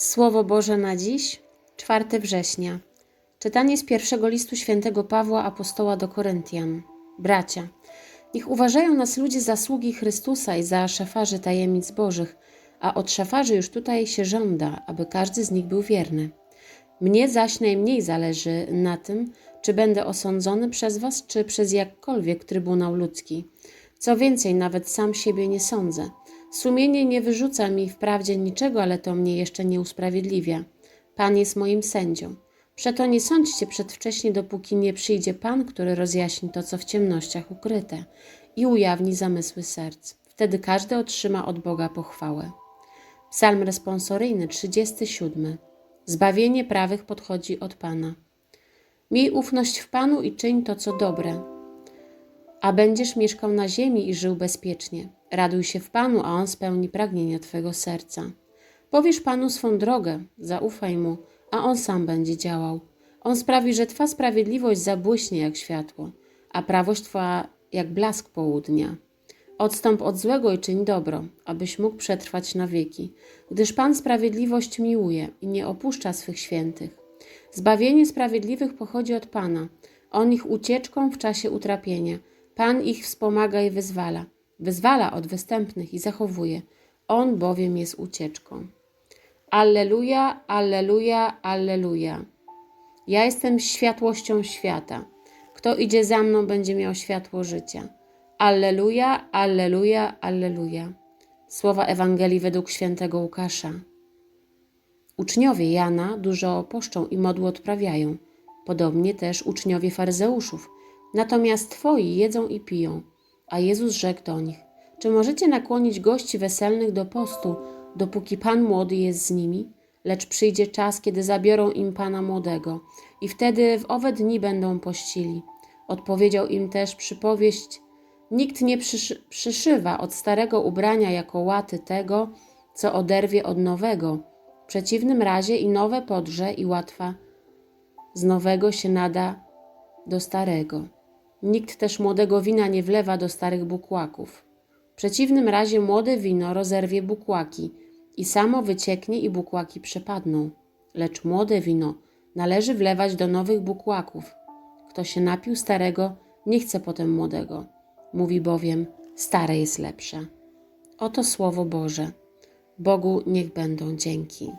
Słowo Boże na dziś, 4 września. Czytanie z pierwszego listu świętego Pawła apostoła do Koryntian. Bracia, niech uważają nas ludzie za sługi Chrystusa i za szefarzy tajemnic Bożych, a od szefarzy już tutaj się żąda, aby każdy z nich był wierny. Mnie zaś najmniej zależy na tym, czy będę osądzony przez was, czy przez jakkolwiek trybunał ludzki. Co więcej, nawet sam siebie nie sądzę. Sumienie nie wyrzuca mi wprawdzie niczego, ale to mnie jeszcze nie usprawiedliwia. Pan jest moim sędzią. Przeto nie sądźcie przedwcześnie, dopóki nie przyjdzie Pan, który rozjaśni to, co w ciemnościach ukryte i ujawni zamysły serc. Wtedy każdy otrzyma od Boga pochwałę. Psalm responsoryjny 37. Zbawienie prawych podchodzi od Pana. Miej ufność w Panu i czyń to, co dobre, a będziesz mieszkał na ziemi i żył bezpiecznie. Raduj się w Panu, a On spełni pragnienia Twego serca. Powiesz Panu swą drogę, zaufaj Mu, a On sam będzie działał. On sprawi, że Twa sprawiedliwość zabłyśnie jak światło, a prawość Twa jak blask południa. Odstąp od złego i czyń dobro, abyś mógł przetrwać na wieki, gdyż Pan sprawiedliwość miłuje i nie opuszcza swych świętych. Zbawienie sprawiedliwych pochodzi od Pana. On ich ucieczką w czasie utrapienia. Pan ich wspomaga i wyzwala. Wyzwala od występnych i zachowuje. On bowiem jest ucieczką. Alleluja, alleluja, alleluja. Ja jestem światłością świata. Kto idzie za mną, będzie miał światło życia. Alleluja, alleluja, alleluja. Słowa Ewangelii według świętego Łukasza. Uczniowie Jana dużo poszczą i modły odprawiają, podobnie też uczniowie faryzeuszów. Natomiast twoi jedzą i piją. A Jezus rzekł do nich: Czy możecie nakłonić gości weselnych do postu, dopóki pan młody jest z nimi? Lecz przyjdzie czas, kiedy zabiorą im pana młodego, i wtedy w owe dni będą pościli. Odpowiedział im też przypowieść: Nikt nie przyszy przyszywa od starego ubrania jako łaty tego, co oderwie od nowego. W przeciwnym razie i nowe podrze i łatwa z nowego się nada do starego. Nikt też młodego wina nie wlewa do starych bukłaków. W przeciwnym razie młode wino rozerwie bukłaki i samo wycieknie i bukłaki przepadną. Lecz młode wino należy wlewać do nowych bukłaków. Kto się napił starego, nie chce potem młodego. Mówi bowiem, stare jest lepsze. Oto słowo Boże. Bogu niech będą dzięki.